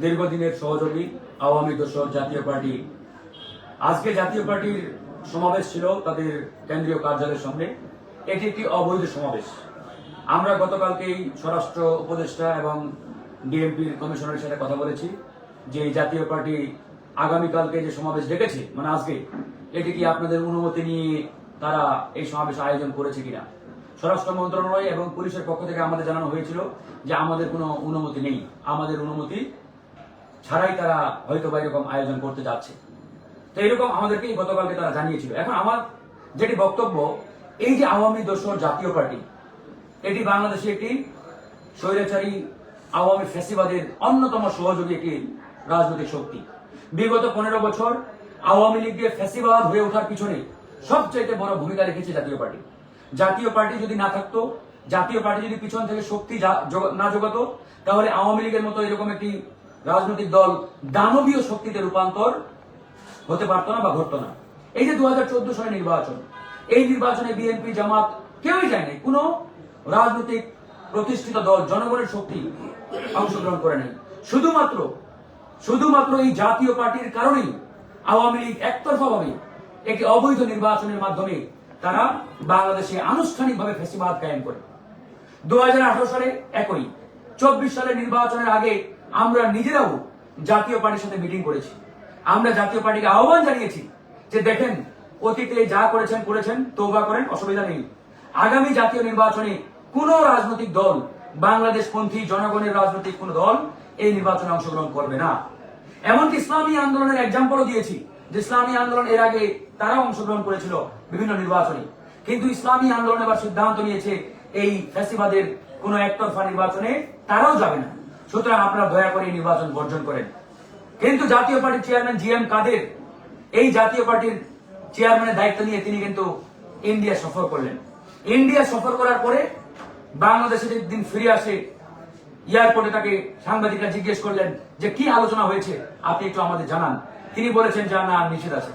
দীর্ঘদিনের সহযোগী আওয়ামী দোসর জাতীয় পার্টি। আজকে জাতীয় পার্টির সমাবেশ ছিল তাদের কেন্দ্রীয় কার্যালয়ের সামনে। এটি একটি অবৈধ সমাবেশ। আমরা গতকালকেই স্বরাষ্ট্র উপদেষ্টা এবং ডিএমপির কমিশনারের সাথে কথা বলেছি যে জাতীয় পার্টি আগামীকালকে যে সমাবেশ ডেকেছে মানে আজকে, এটি কি আপনাদের অনুমতি নিয়ে তারা এই সমাবেশ আয়োজন করেছে কিনা? স্বরাষ্ট্র মন্ত্রণালয় এবং পুলিশের পক্ষ থেকে আমাদের জানানো হয়েছিল যে আমাদের কোনো অনুমতি নেই। আমাদের অনুমতি ছাড়াই তারা হয়তো বা এরকম আয়োজন করতে যাচ্ছে। তো এরকম আমাদেরকে গতকালকে তারা জানিয়েছিল। এখন আমার যেটি বক্তব্য, এই যে আওয়ামী দোসর জাতীয় পার্টি, এটি বাংলাদেশে একটি স্বৈরাচারী আওয়ামী ফ্যাসিবাদের অন্যতম সহযোগী একটি রাজনৈতিক শক্তি। বিগত পনেরো বছর আওয়ামী লীগের ফ্যাসিবাদ হয়ে ওঠার পিছনে সবচাইতে বড় ভূমিকা রেখেছে জাতীয় পার্টি। জাতীয় পার্টি যদি না থাকতো, জাতীয় পার্টি যদি পিছন থেকে শক্তি না যোগাতো তাহলে আওয়ামী লীগের মতো এরকম একটি রাজনৈতিক দল দানবীয় শক্তিতে রূপান্তর হতে পারতো না বা ঘটতো না। এই যে দু হাজার চোদ্দ সালে নির্বাচন, এই নির্বাচনে বিএনপি, জামাত কেউই যায়নি কোনো রাজনৈতিক প্রতিষ্ঠিত দল, জনগণের শক্তি অংশগ্রহণ করে নেই। শুধুমাত্র শুধুমাত্র এই জাতীয় পার্টির কারণেই আওয়ামী লীগ একতরফাভাবে একটি অবৈধ নির্বাচনের মাধ্যমে তারা বাংলাদেশে আনুষ্ঠানিকভাবে ফেসিবাদ কায়েম করে। দু হাজার আঠারো সালে একই, চব্বিশ সালের নির্বাচনের আগে আমরা নিজেরাও জাতীয় পার্টির সাথে মিটিং করেছি। আমরা জাতীয় পার্টিকে আহ্বান জানিয়েছি যে দেখেন, অতীতে যা করেছেন করেছেন তৌবা করেন, অসুবিধা নেই। আগামী জাতীয় নির্বাচনে কোন রাজনৈতিক দল বাংলাদেশ পন্থী জনগণের রাজনৈতিক কোন দল এই নির্বাচনে অংশগ্রহণ করবে না। এমনকি ইসলামী আন্দোলনের এক্সাম্পলও দিয়েছি যে ইসলামী আন্দোলন এর আগে তারাও অংশগ্রহণ করেছিল বিভিন্ন নির্বাচনে। কিন্তু ইসলামী আন্দোলন এবার সিদ্ধান্ত নিয়েছে, এই ফ্যাসিবাদের কোন একতরফা নির্বাচনে তারাও যাবে না। সুতরাং আপনারা দয়া করে নির্বাচন বর্জন করেন। কিন্তু জাতীয় পার্টির চেয়ারম্যান জি এম কাদের, এই জাতীয় পার্টির চেয়ারম্যানের দায়িত্ব নিয়ে তিনি কিন্তু ইন্ডিয়া সফর করলেন। ইন্ডিয়া সফর করার পরে বাংলাদেশে দিন ফিরে আসে, এয়ারপোর্টে তাকে সাংবাদিকরা জিজ্ঞেস করলেন যে কি আলোচনা হয়েছে, আপনি একটু আমাদের জানান। তিনি বলেছেন যা, না, নিষেধ আছে।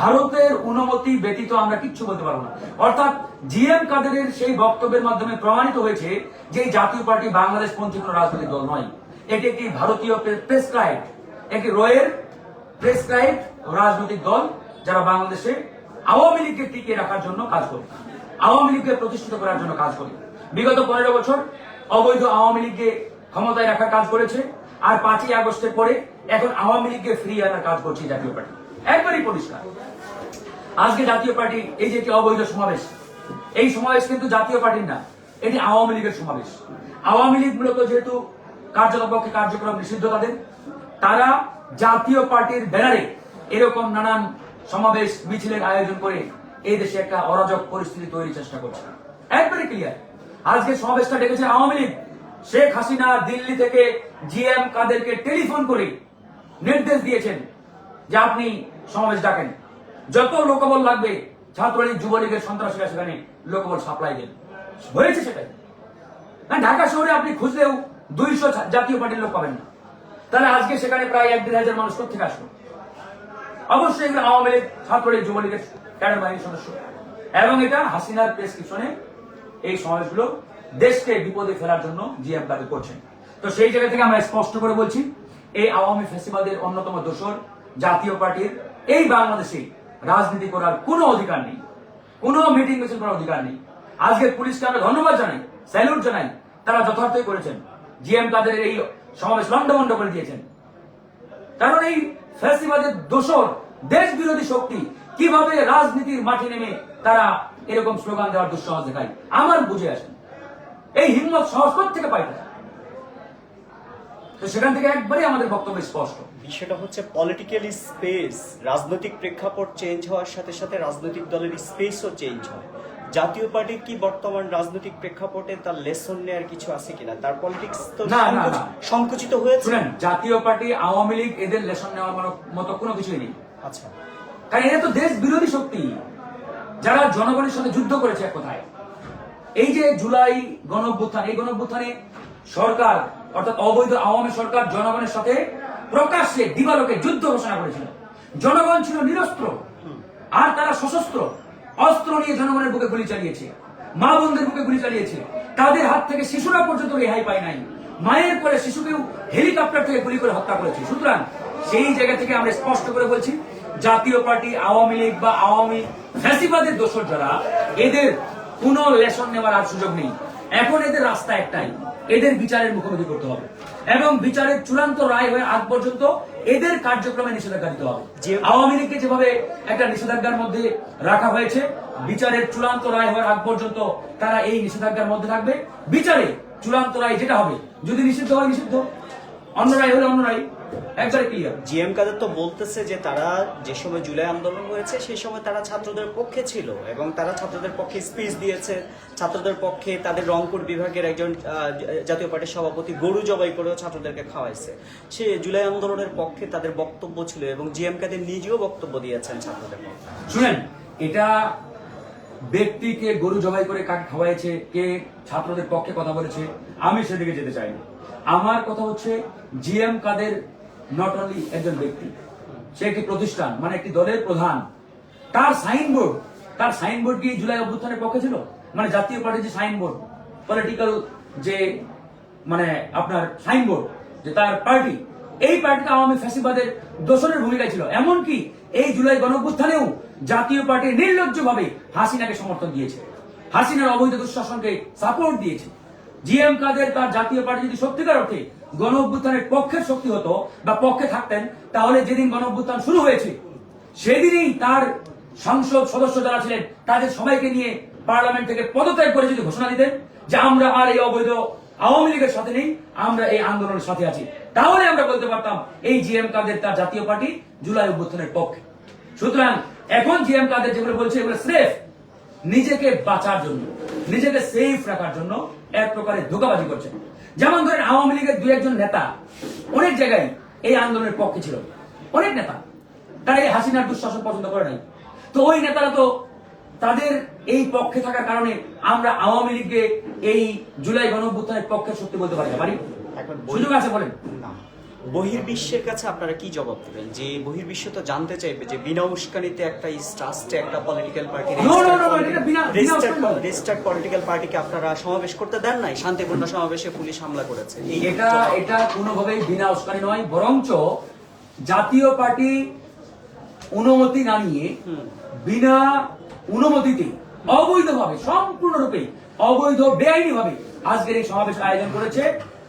ভারতের অনুমতি ব্যতীত আমরা কিচ্ছু বলতে পারব না। অর্থাৎ জিএম কাদেরের সেই বক্তব্যের মাধ্যমে প্রমাণিত হয়েছে যে জাতীয় পার্টি বাংলাদেশ পন্থী কোন রাজনৈতিক দল নয়। এটি একটি ভারতীয় প্রেসক্রাইব, একটি রয়ের প্রেসক্রাইব রাজনৈতিক দল যারা বাংলাদেশে আওয়ামী লীগকে টিকিয়ে রাখার জন্য কাজ করে। আওয়ামী লীগকে প্রতিষ্ঠিত করার জন্য কাজ করে। বিগত পনেরো বছর অবৈধ আওয়ামী লীগকে ক্ষমতায় রাখার কাজ করেছে। আর পাঁচই আগস্টের পরে এখন আওয়ামী লীগকে ফিরিয়ে আনার কাজ করছে জাতীয় পার্টি। একবারই পরিষ্কার। আজকে জাতীয় পার্টি, এই যে একটি অবৈধ সমাবেশ, এই সমাবেশ কিন্তু জাতীয় পার্টির না, এটি আওয়ামী লীগের সমাবেশ। আওয়ামী লীগ মূলত যেহেতু কার্যকরপক্ষে কার্যক্রম নিষিদ্ধ তাদের তারা জাতীয় পার্টির ব্যানারে এরকম নানান সমাবেশ, মিছিলের আয়োজন করে এই দেশে একটা অরাজক পরিস্থিতি তৈরির চেষ্টা করছে। একবারে ক্লিয়ার আজকে সমাবেশটা ডেকেছে আওয়ামী লীগ। শেখ হাসিনা দিল্লি থেকে জিএম কাদেরকে টেলিফোন করে নির্দেশ দিয়েছেন যে আপনি সমাবেশ ডাকেন। যত লোকবল লাগবে, ছাত্রলীগ, যুবলীগের সন্ত্রাসীরা সেখানে লোকবল সাপ্লাই দেন হয়েছে সেটাই। না, ঢাকা শহরে আপনি খুঁজলেও দুইশো জাতীয় পার্টির লোক পাবেন না। তাহলে আজকে সেখানে প্রায় এক দেড় হাজার মানুষ থেকে আসলো? অবশ্যই এগুলো আওয়ামী লীগ, ছাত্রলীগ, যুবলীগের ক্যাডার বাহিনীর সদস্য। এবং এটা হাসিনার প্রেসক্রিপশনে এই সমাবেশগুলো দেশকে বিপদে ফেলার জন্য জিএম কাদের করছেন। তো সেই জায়গা থেকে আমরা স্পষ্ট করে বলছি, এই আওয়ামী ফেসিবাদের অন্যতম দোসর জাতীয় পার্টির এই বাংলাদেশে রাজনীতি করার কোনো অধিকার নেই। কোনো মিটিং মিছিল করার অধিকার নেই। আজকে পুলিশকে আমরা ধন্যবাদ জানাই স্যালুট জানাই। তারা যথার্থই করেছেন। জিএম কাদের এই সমাবেশ লন্ডভন্ড করে দিয়েছেন। কারণ এই ফ্যাসিবাদের দোষর দেশ বিরোধী শক্তি কীভাবে রাজনীতির মাঠে নেমে তারা এরকম স্লোগান দেওয়ার দুঃসাহস দেখায়, আমার বুঝে আসেন। এই হিম্মত সাহস থেকে পাই? তো সেখান থেকে একবারই আমাদের বক্তব্য স্পষ্ট। বিষয়টা হচ্ছে পলিটিক্যাল স্পেস রাজনৈতিক প্রেক্ষাপট চেঞ্জ হওয়ার সাথে সাথে রাজনৈতিক দলের স্পেসও চেঞ্জ হয়। জাতীয় পার্টির কি বর্তমান রাজনৈতিক প্রেক্ষাপটে তার লেসন নেওয়ার কিছু আছে কিনা? তার পলিটিক্স তো। সংকুচিত হয়েছে? জাতীয় পার্টি আওয়ামী লীগ এদের লেসন নেওয়ার মতো- কোনো কিছুই নেই। আচ্ছা। কারণ এরা তো দেশ বিরোধী শক্তি। যারা জনগণের সাথে যুদ্ধ করেছে কোথায়। এই যে জুলাই গণঅভ্যুত্থান এই গণঅভ্যুত্থানে সরকার অর্থাৎ অবৈধ আওয়ামী সরকার জনগণের সাথে প্রকাশ্যে দিবালোকে যুদ্ধ ঘোষণা করেছিল। জনগণ ছিল নিরস্ত্র। আর তারা সশস্ত্র। অস্ত্র নিয়ে জনগণের বুকে গুলি চালিয়েছে। মা বোনদের বুকে গুলি চালিয়েছে। তাদের হাত থেকে শিশুরা পর্যন্ত রেহাই পায় নাই। মায়ের করে শিশুকেও হেলিকপ্টার থেকে গুলি করে হত্যা করেছে। সুতরাং সেই জায়গা থেকে আমরা স্পষ্ট করে বলছি, জাতীয় পার্টি, আওয়ামী লীগ বা আওয়ামী ফ্যাসিবাদের দোষর যারা, এদের কোনো লেসন নেওয়ার আর সুযোগ নেই। এখন এদের রাস্তা একটাই। এদের বিচারের মুখোমুখি করতে হবে। এবং বিচারের চূড়ান্ত রায় হয়ে আগ পর্যন্ত এদের কার্যক্রমে নিষেধাজ্ঞা দিতে হবে। যে- আওয়ামী লীগকে যেভাবে একটা নিষেধাজ্ঞার মধ্যে রাখা হয়েছে বিচারের চূড়ান্ত রায় হওয়ার আগ পর্যন্ত তারা এই নিষেধাজ্ঞার মধ্যে থাকবে। বিচারে চূড়ান্ত রায় যেটা হবে যদি নিষিদ্ধ হয় নিষিদ্ধ। অন্য রায় হলে অন্য রায়। একবারে ক্লিয়ার জিএম কাদের তো বলতেছে যে তারা যে সময় জুলাই আন্দোলন হয়েছে সেই সময় তারা ছাত্রদের পক্ষে ছিল এবং তারা ছাত্রদের পক্ষে স্পিচ দিয়েছে। ছাত্রদের পক্ষে তাদের রংপুর বিভাগের একজন জাতীয় পার্টির সভাপতি গরু জবাই করেও ছাত্রদেরকে খাওয়াইছে। সে জুলাই আন্দোলনের পক্ষে তাদের বক্তব্য ছিল এবং জিএম কাদের নিজেও বক্তব্য দিয়েছেন ছাত্রদের পক্ষে শুনেন এটা ব্যক্তিকে গরু জবাই করে কাকে খাওয়াইছে কে ছাত্রদের পক্ষে কথা বলেছে আমি সেদিকে যেতে চাই না আমার কথা হচ্ছে জিএম কাদের নট অনলি একজন ব্যক্তি, সে একটি প্রতিষ্ঠান মানে একটি দলের প্রধান। তার সাইনবোর্ড তার সাইনবোর্ড কি জুলাই অভ্যুত্থানের পক্ষে ছিল? মানে জাতীয় পার্টির যে সাইনবোর্ড পলিটিক্যাল যে মানে আপনার সাইনবোর্ড যে তার পার্টি এই পার্টিটা আওয়ামী ফ্যাসিবাদের দোষরের ভূমিকা ছিল। এমনকি এই জুলাই গণঅভ্যুত্থানেও জাতীয় পার্টি নির্লজ্জভাবে হাসিনাকে সমর্থন দিয়েছে। হাসিনার অবৈধ দুঃশাসনকে সাপোর্ট দিয়েছে। জিএম কাদের তার জাতীয় পার্টি যদি সত্যিকার অর্থে গণ অভ্যুত্থানের পক্ষের শক্তি হতো বা পক্ষে থাকতেন, তাহলে যেদিন গণ অভ্যুত্থান শুরু হয়েছে, সেদিনই তার সংসদ সদস্য যারা ছিলেন, তাদের সবাইকে নিয়ে পার্লামেন্ট থেকে পদত্যাগ করে যদি ঘোষণা দিতেন যে আমরা আর এই অবৈধ আওয়ামী লীগের সাথে নেই, আমরা এই আন্দোলনের সাথে আছি। তাহলে আমরা বলতে পারতাম, এই জিএম কাদের তার জাতীয় পার্টি, জুলাই অভ্যুত্থানের পক্ষে। সুতরাং এখন জিএম কাদের যেগুলো বলছে, এগুলো স্রেফ নিজেকে বাঁচার জন্য, নিজেকে সেফ রাখার জন্য এক প্রকারের ধোকাবাজি করছেন। যেমন ধরেন আওয়ামী লীগের দুই একজন নেতা অনেক জায়গায় এই আন্দোলনের পক্ষে ছিল। অনেক নেতা। তারা এই হাসিনার দুঃশাসন পছন্দ করে নাই। তো ওই নেতারা তো তাদের এই পক্ষে থাকার কারণে আমরা আওয়ামী লীগকে এই জুলাই গণঅভ্যুত্থানের পক্ষে সত্যি বলতে পারি না। পারি সুযোগ আছে বলেন। না। বহির্বিশ্বের কাছে আপনারা কি জবাব দেবেন? যে বহির্বিশ্ব তো জানতে চাইবে যে বিনা উস্কানিতে একটা ট্রাস্টে একটা পলিটিক্যাল পার্টি রেজিস্টার্ড পলিটিক্যাল পার্টিকে আপনারা সমাবেশ করতে দেন নাই? শান্তিপূর্ণ সমাবেশে পুলিশ হামলা করেছে। এটা এটা কোনোভাবেই বিনা উস্কানি নয় বরঞ্চ জাতীয় পার্টি অনুমতি না নিয়ে বিনা অনুমতিতে অবৈধভাবে সম্পূর্ণরূপে অবৈধ বেআইনি ভাবে আজকের এই সমাবেশ আয়োজন করেছে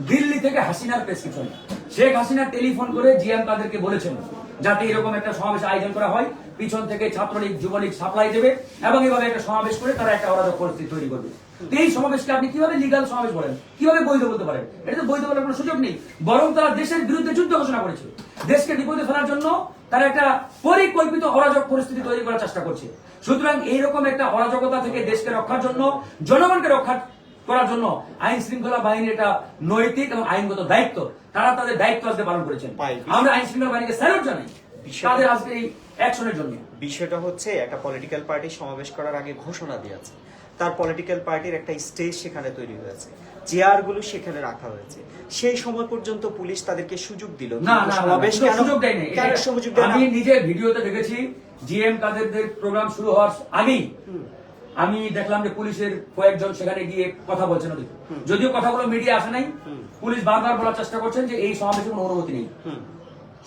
দিল্লি থেকে হাসিনার প্রেসক্রিপশন শেখ হাসিনা টেলিফোন করে জিএম কাদেরকে বলেছেন, যাতে এরকম একটা সমাবেশ আয়োজন করা হয়, পিছন থেকে ছাত্রলীগ, যুবলীগ সাপ্লাই দেবে এবং এভাবে একটা সমাবেশ করে তারা একটা অরাজক পরিস্থিতি তৈরি করবে। এই সমাবেশকে আপনি কীভাবে লিগাল সমাবেশ বলেন? কীভাবে বৈধ বলতে পারেন? এটা তো বৈধ বলার কোনো সুযোগ নেই। বরং তারা দেশের বিরুদ্ধে যুদ্ধ ঘোষণা করেছে। দেশকে বিপদে ফেলার জন্য তারা একটা পরিকল্পিত অরাজক পরিস্থিতি তৈরি করার চেষ্টা করছে। সুতরাং এইরকম একটা অরাজকতা থেকে দেশকে রক্ষার জন্য, জনগণকে রক্ষা করার জন্য আইন শৃঙ্খলা বাহিনীর এটা নৈতিক এবং আইনগত দায়িত্ব। তারা তাদের দায়িত্ব আজকে পালন করেছেন। আমরা আইন শৃঙ্খলা বাহিনীকে স্যালুট জানাই। তাদের আজকে এই অ্যাকশনের জন্য। বিষয়টা হচ্ছে একটা পলিটিক্যাল পার্টি সমাবেশ করার আগে ঘোষণা দিয়েছে। তার পলিটিক্যাল পার্টির একটা স্টেজ সেখানে তৈরি হয়েছে। চেয়ারগুলো সেখানে রাখা হয়েছে। সেই সময় পর্যন্ত পুলিশ তাদেরকে সুযোগ দিল। না সমাবেশ সুযোগ- কেন সুযোগ দেয়নি। কেন সুযোগ দেয় না? আমি নিজে ভিডিওতে দেখেছি জিএম কাদেরদের প্রোগ্রাম শুরু হওয়ার আগেই আমি দেখলাম যে পুলিশের কয়েকজন সেখানে গিয়ে কথা বলছেন ওদিকে। যদিও কথাগুলো মিডিয়া আসে নাই পুলিশ বারবার বলার চেষ্টা করছেন যে এই সমাবেশের কোনো অনুমতি নেই।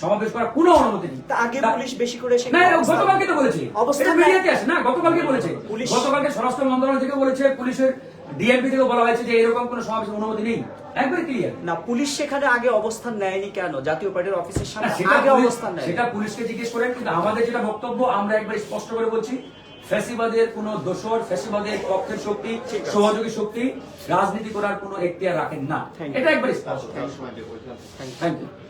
সমাবেশ করার কোনো অনুমতি নেই। আগে পুলিশ বেশি করে না গতকালকে তো বলেছে। এটা মিডিয়াতে আসে না গতকালকে বলেছে। গতকালকে স্বরাষ্ট্র মন্ত্রণালয় থেকে বলেছে পুলিশের ডিএমপি থেকে বলা হয়েছে যে এরকম কোনো সমাবেশের অনুমতি নেই। একবারে ক্লিয়ার না পুলিশ সেখানে আগে অবস্থান নেয়নি কেন? জাতীয় পার্টির অফিসের সামনে সেটা আগে অবস্থান নেয় সেটা পুলিশকে জিজ্ঞেস করেন কিন্তু আমাদের যেটা বক্তব্য আমরা একবার স্পষ্ট করে বলছি ফ্যাসিবাদের কোন দোষর ফ্যাসিবাদের পক্ষের শক্তি সহযোগী শক্তি রাজনীতি করার কোনো এখতিয়ার রাখেন না। এটা একবার স্পষ্ট। Thank you